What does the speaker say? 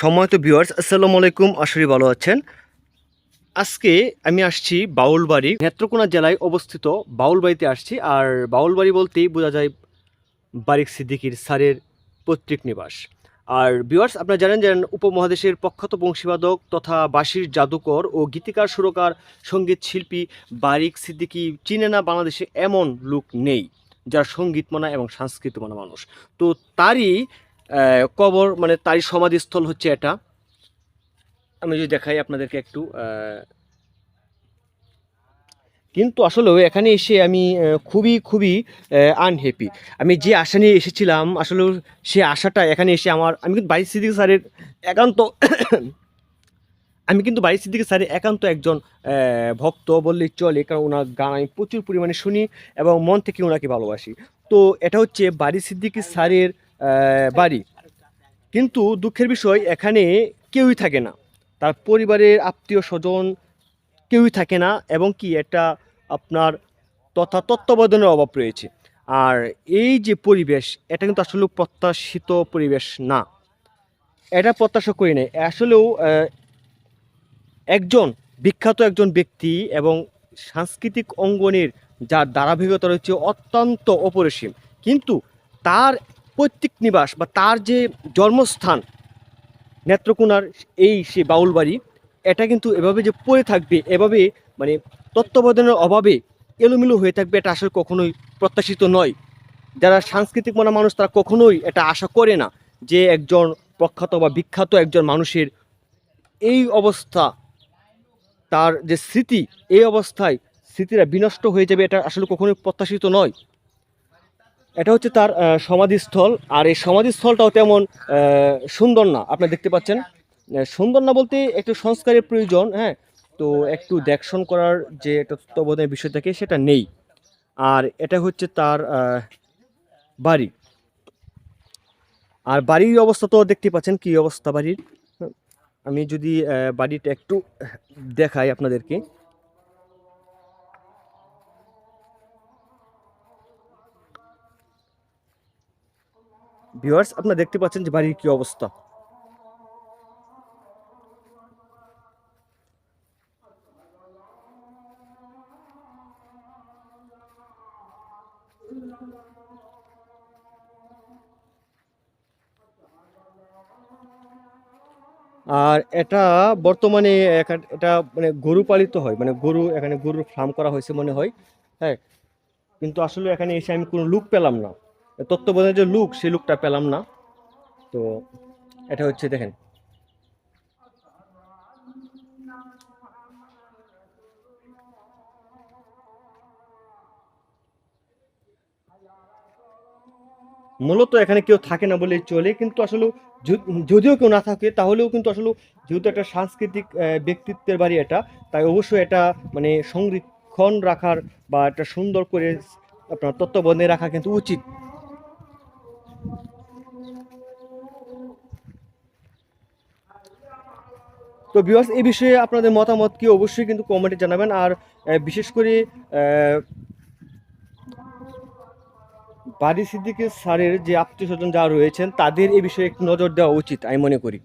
সময়ত ভিউয়ার্স আসসালামু আলাইকুম। আশরি ভালো আছেন। আজকে আমি আসছি বাউলবাড়ি। নেত্রকোনা জেলায় অবস্থিত বাউলবাড়িতে আসছি। আর বাউলবাড়ি বলতেই বোঝা যায় বারিক সিদ্দিকির স্যারের পৈতৃক নিবাস। আর ভিউয়ার্স আপনারা জানেন যে উপমহাদেশের প্রখ্যাত বংশীবাদক তথা বাঁশির জাদুকর ও গীতিকার সুরকার, সংগীত শিল্পী বারিক সিদ্দিকি চিনে না বাংলাদেশে এমন লোক নেই, যার সংগীত মানা এবং সংস্কৃত মানা মানুষ। তো তারই কবর মানে তারই সমাধিস্থল হচ্ছে এটা। আমি যদি দেখাই আপনাদেরকে একটু কিন্তু আসলে এখানে এসে আমি খুবই খুবই আনহ্যাপি আমি যে আশা নিয়ে এসেছিলাম আসলে সে আশাটা এখানে এসে আমার, আমি কিন্তু বাইশ সিদ্দিক স্যারের একান্ত, আমি কিন্তু বাইশ সিদ্দিক স্যারের একান্ত একজন ভক্ত বললেই চলে, কারণ ওনার গান আমি প্রচুর পরিমাণে শুনি এবং মন থেকে ওনাকে ভালোবাসি। তো এটা হচ্ছে বাড়ি সিদ্দিকি স্যারের বাড়ি। কিন্তু দুঃখের বিষয় এখানে কেউই থাকে না। তার পরিবারের আত্মীয় স্বজন কেউই থাকে না এবং কি এটা আপনার তথা তত্ত্বাবধানের অভাব রয়েছে। আর এই যে পরিবেশ এটা কিন্তু আসলে প্রত্যাশিত পরিবেশ না। এটা প্রত্যাশা করি নাই। আসলেও একজন বিখ্যাত একজন ব্যক্তি এবং সাংস্কৃতিক অঙ্গনের যার ধারাবাহিকতা রয়েছে অত্যন্ত অপরিসীম। কিন্তু তার পৈতৃক নিবাস বা তার যে জন্মস্থান নেত্রকোনার এই সে বাউলবাড়ি, এটা কিন্তু এভাবে যে পড়ে থাকবে, এভাবে মানে তত্ত্বাবধানের অভাবে এলোমেলো হয়ে থাকবে, এটা আসলে কখনোই প্রত্যাশিত নয়। যারা সাংস্কৃতিক মনা মানুষ, তারা কখনোই এটা আশা করে না যে একজন প্রখ্যাত বা বিখ্যাত একজন মানুষের এই অবস্থা, তার যে স্মৃতি, এই অবস্থায় স্মৃতিরা বিনষ্ট হয়ে যাবে, এটা আসলে কখনোই প্রত্যাশিত নয়। এটা হচ্ছে তার সমাধিস্থল। আর এই সমাধিস্থলটাও তেমন সুন্দর না। আপনি দেখতে পাচ্ছেন? সুন্দর না বলতে একটু সংস্কারের প্রয়োজন হ্যাঁ? তো একটু দেখশন করার যে একটা তত্ত্বাবধানের বিষয় থাকে, সেটা নেই। আর এটা হচ্ছে তার বাড়ি। আর বাড়ির অবস্থা তো দেখতে পাচ্ছেন, কি অবস্থা বাড়ির? আমি যদি বাড়িটা একটু দেখাই আপনাদেরকে। ভিউয়ার্স আপনারা দেখতে পাচ্ছেন যে বাড়ির কি অবস্থা। আর এটা বর্তমানে এটা মানে গরু পালিত হয় মানে গরু এখানে গরুর ফার্ম করা হয়েছে মনে হয় হ্যাঁ। কিন্তু আসলে এখানে এসে আমি কোনো লুক পেলাম না। তত্ত্বাবধানের যে লুক সেই লুকটা পেলাম না। তো এটা হচ্ছে, দেখেন। মূলত এখানে কেউ থাকে না বলে চলে, কিন্তু আসলে যদিও কেউ না থাকে, তাহলেও কিন্তু আসলে যেহেতু একটা সাংস্কৃতিক ব্যক্তিত্বের বাড়ি এটা, তাই অবশ্যই এটা মানে সংরক্ষণ রাখার বা একটা সুন্দর করে আপনার তত্ত্বাবধানে রাখা কিন্তু উচিত। তো ভিউয়ার্স এই বিষয়ে আপনাদের মতামত কি? অবশ্যই কিন্তু কমেন্টে জানাবেন। আর বিশেষ করে বাড়ি সিদ্দিকের স্যারের যে আত্মীয় স্বজন যারা রয়েছেন, তাদের এই বিষয়ে একটু নজর দেওয়া উচিত, আমি মনে করি।